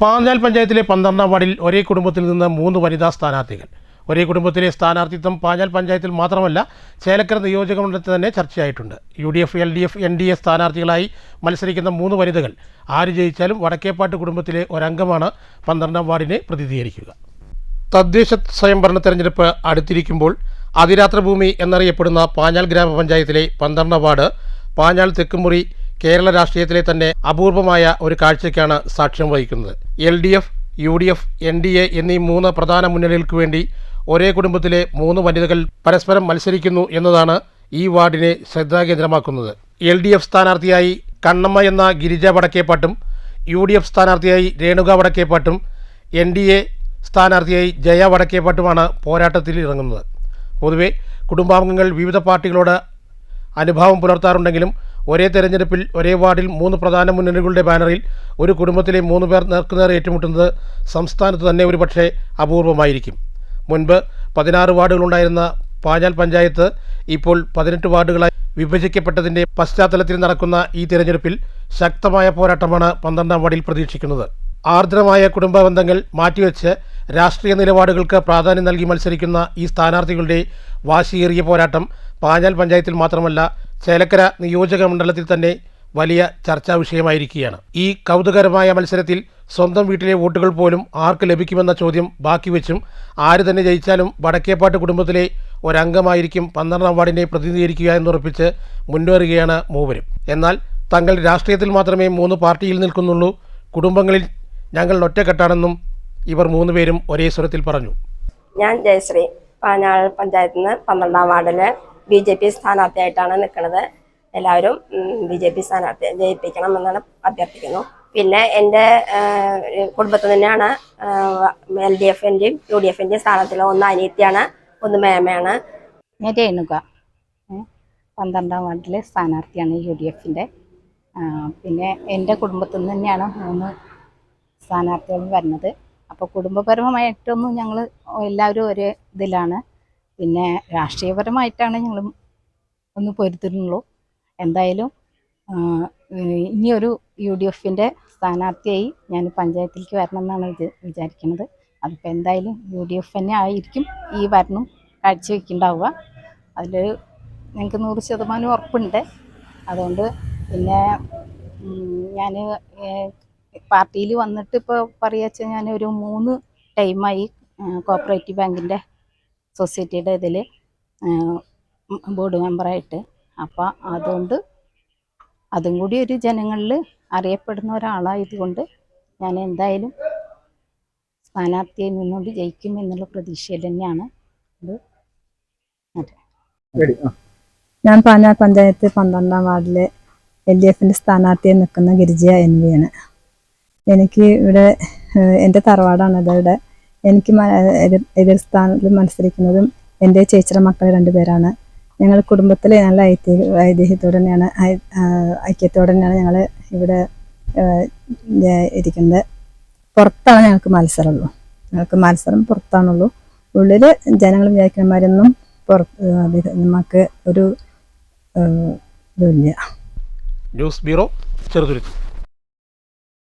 പാഞ്ഞാൽ പഞ്ചായത്തിലെ പന്ത്രണ്ടാം വാർഡിൽ ഒരേ കുടുംബത്തിൽ നിന്ന് മൂന്ന് വനിതാ സ്ഥാനാർത്ഥികൾ. ഒരേ കുടുംബത്തിലെ സ്ഥാനാർത്ഥിത്വം പാഞ്ഞാൽ പഞ്ചായത്തിൽ മാത്രമല്ല ചേലക്കര നിയോജക മണ്ഡലത്തിൽ തന്നെ ചർച്ചയായിട്ടുണ്ട്. U D F L D F N D A സ്ഥാനാർത്ഥികളായി മത്സരിക്കുന്ന മൂന്ന് വനിതകൾ ആര് ജയിച്ചാലും വടക്കേപ്പാട്ട് കുടുംബത്തിലെ ഒരംഗമാണ് പന്ത്രണ്ടാം വാർഡിനെ പ്രതിനിധീകരിക്കുക. തദ്ദേശ സ്വയംഭരണ തെരഞ്ഞെടുപ്പ് അടുത്തിരിക്കുമ്പോൾ അതിരാത്രഭൂമി എന്നറിയപ്പെടുന്ന പാഞ്ഞാൽ ഗ്രാമപഞ്ചായത്തിലെ പന്ത്രണ്ടാം വാർഡ് പാഞ്ഞാൽ തെക്കുമുറി കേരള രാഷ്ട്രീയത്തിലെ തന്നെ അപൂർവമായ ഒരു കാഴ്ചയ്ക്കാണ് സാക്ഷ്യം വഹിക്കുന്നത്. L D F U D F N D A എന്നീ മൂന്ന് പ്രധാന മുന്നണികൾക്ക് വേണ്ടി ഒരേ കുടുംബത്തിലെ മൂന്ന് വനിതകൾ പരസ്പരം മത്സരിക്കുന്നു എന്നതാണ് ഈ വാർഡിനെ ശ്രദ്ധാകേന്ദ്രമാക്കുന്നത്. എൽ ഡി എഫ് സ്ഥാനാർത്ഥിയായി കണ്ണമ്മ എന്ന ഗിരിജ വടക്കേപ്പാട്ടും യു ഡി എഫ് സ്ഥാനാർത്ഥിയായി രേണുക വടക്കേപ്പാട്ടും എൻ ഡി എ സ്ഥാനാർത്ഥിയായി ജയ വടക്കേപ്പാട്ടുമാണ് പോരാട്ടത്തിൽ ഇറങ്ങുന്നത്. പൊതുവെ കുടുംബാംഗങ്ങൾ വിവിധ പാർട്ടികളോട് അനുഭാവം പുലർത്താറുണ്ടെങ്കിലും ഒരേ തെരഞ്ഞെടുപ്പിൽ ഒരേ വാർഡിൽ മൂന്ന് പ്രധാന മുന്നണികളുടെ ബാനറിൽ ഒരു കുടുംബത്തിലെ മൂന്ന് പേർ നേർക്കുനേർ ഏറ്റുമുട്ടുന്നത് സംസ്ഥാനത്ത് തന്നെ ഒരുപക്ഷെ അപൂർവമായിരിക്കും. മുൻപ് പതിനാറ് വാർഡുകളുണ്ടായിരുന്ന പാഞ്ഞാൽ പഞ്ചായത്ത് ഇപ്പോൾ പതിനെട്ട് വാർഡുകളായി വിഭജിക്കപ്പെട്ടതിന്റെ പശ്ചാത്തലത്തിൽ നടക്കുന്ന ഈ തിരഞ്ഞെടുപ്പിൽ ശക്തമായ പോരാട്ടമാണ് പന്ത്രണ്ടാം വാർഡിൽ പ്രതീക്ഷിക്കുന്നത്. ആർദ്രമായ കുടുംബ ബന്ധങ്ങൾ മാറ്റിവെച്ച് രാഷ്ട്രീയ നിലപാടുകൾക്ക് പ്രാധാന്യം നൽകി മത്സരിക്കുന്ന ഈ സ്ഥാനാർത്ഥികളുടെ വാശിയേറിയ പോരാട്ടം പാഞ്ഞാൽ പഞ്ചായത്തിൽ മാത്രമല്ല ചേലക്കര നിയോജക മണ്ഡലത്തിൽ തന്നെ വലിയ ചർച്ചാ വിഷയമായിരിക്കുകയാണ്. ഈ കൗതുകരമായ മത്സരത്തിൽ സ്വന്തം വീട്ടിലെ വോട്ടുകൾ പോലും ആർക്ക് ലഭിക്കുമെന്ന ചോദ്യം ബാക്കി വെച്ചും ആര് തന്നെ ജയിച്ചാലും വടക്കേപ്പാട്ട് കുടുംബത്തിലെ ഒരംഗമായിരിക്കും പന്ത്രണ്ടാം വാർഡിനെ പ്രതിനിധീകരിക്കുക എന്നുറപ്പിച്ച് മുന്നേറുകയാണ് മൂവരും. എന്നാൽ തങ്ങൾ രാഷ്ട്രീയത്തിൽ മാത്രമേ മൂന്ന് പാർട്ടിയിൽ നിൽക്കുന്നുള്ളൂ. കുടുംബങ്ങളിൽ ഞങ്ങൾ ഒറ്റക്കെട്ടാണെന്നും ഇവർ മൂന്നുപേരും ഒരേ സ്വരത്തിൽ പറഞ്ഞു. ഞാൻ ജയശ്രീ പാഞ്ഞാൾ പഞ്ചായത്തിൽ നിന്ന് പന്ത്രണ്ടാം വാർഡിൽ ബി ജെ പി സ്ഥാനാർത്ഥിയായിട്ടാണ് നിൽക്കുന്നത്. എല്ലാവരും ബി ജെ പി സ്ഥാനാർത്ഥിയെ ജയിപ്പിക്കണം എന്നാണ് അഭ്യർത്ഥിക്കുന്നു. പിന്നെ എന്റെ കുടുംബത്തിൽ തന്നെയാണ് എൽ ഡി എഫിന്റെയും യു ഡി എഫിന്റെയും സ്ഥാനത്തിൽ ഒന്ന് അനിയത്തിയാണ് ഒന്ന് മേമയാണ്. ഞാൻ രേണുക. പന്ത്രണ്ടാം വാർഡിലെ സ്ഥാനാർത്ഥിയാണ് യു ഡി എഫിന്റെ. പിന്നെ എന്റെ കുടുംബത്തിൽ നിന്ന് തന്നെയാണ് മൂന്ന് സ്ഥാനാർത്ഥികളും വരുന്നത്. അപ്പോൾ കുടുംബപരമായിട്ടൊന്നും ഞങ്ങൾ എല്ലാവരും ഒരേ ഇതിലാണ്. പിന്നെ രാഷ്ട്രീയപരമായിട്ടാണ് ഞങ്ങൾ ഒന്ന് പൊരുത്തുന്നുള്ളൂ എന്തായാലും ഇനിയൊരു യു ഡി എഫിന്റെ സ്ഥാനാർത്ഥിയായി ഞാൻ പഞ്ചായത്തിലേക്ക് വരണം എന്നാണ് ഇത് വിചാരിക്കുന്നത്. അതിപ്പോൾ എന്തായാലും യു ഡി എഫ് തന്നെ ആയിരിക്കും ഈ ഭരണം കാഴ്ചവെക്കുന്നുണ്ടാവുക. അതിൽ ഞങ്ങൾക്ക് നൂറ് ശതമാനം ഉറപ്പുണ്ട്. അതുകൊണ്ട് പിന്നെ ഞാൻ പാർട്ടിയിൽ വന്നിട്ട് ഇപ്പോൾ പറയുക ഞാൻ ഒരു മൂന്ന് ടൈമായി കോപ്പറേറ്റീവ് ബാങ്കിന്റെ സൊസൈറ്റിയുടെ ഇതിൽ ബോർഡ് മെമ്പറായിട്ട് അപ്പോൾ അതുകൊണ്ട് അതും കൂടി ഒരു ജനങ്ങളിൽ അറിയപ്പെടുന്ന ഒരാളായതുകൊണ്ട് ഞാൻ എന്തായാലും സ്ഥാനാർത്ഥിയെ നിന്നുകൊണ്ട് ജയിക്കും എന്നുള്ള പ്രതീക്ഷയിൽ തന്നെയാണ് ഇത്. ഞാൻ പാനാ പഞ്ചായത്ത് പന്ത്രണ്ടാം വാർഡിലെ എൽ ഡി എഫിന്റെ സ്ഥാനാർത്ഥിയെ നിൽക്കുന്ന ഗിരിജ എൻ വിയാണ് എനിക്ക് ഇവിടെ എന്റെ തറവാടാണ് ഇവിടെ എനിക്ക് എതിർ സ്ഥാനത്ത് മത്സരിക്കുന്നതും എന്റെ ചേച്ചിയുടെ മക്കൾ രണ്ടുപേരാണ് ഞങ്ങൾ കുടുംബത്തിലെ നല്ല ഐതി ഐതിഹ്യത്തോടെ തന്നെയാണ് ഐക്യത്തോടെ തന്നെയാണ് ഞങ്ങൾ ഇവിടെ ഇരിക്കുന്നത്. പുറത്താണ് ഞങ്ങൾക്ക് മത്സരമുള്ളൂ. ഞങ്ങൾക്ക് മത്സരം പുറത്താണുള്ളൂ. ഉള്ളിൽ ജനങ്ങൾ വിചാരിക്കുന്നവരൊന്നും പുറത്ത് നമുക്ക് ഒരു ഇതില്ല ന്യൂസ് ബ്യൂറോ ചെറുതുരുത്തി.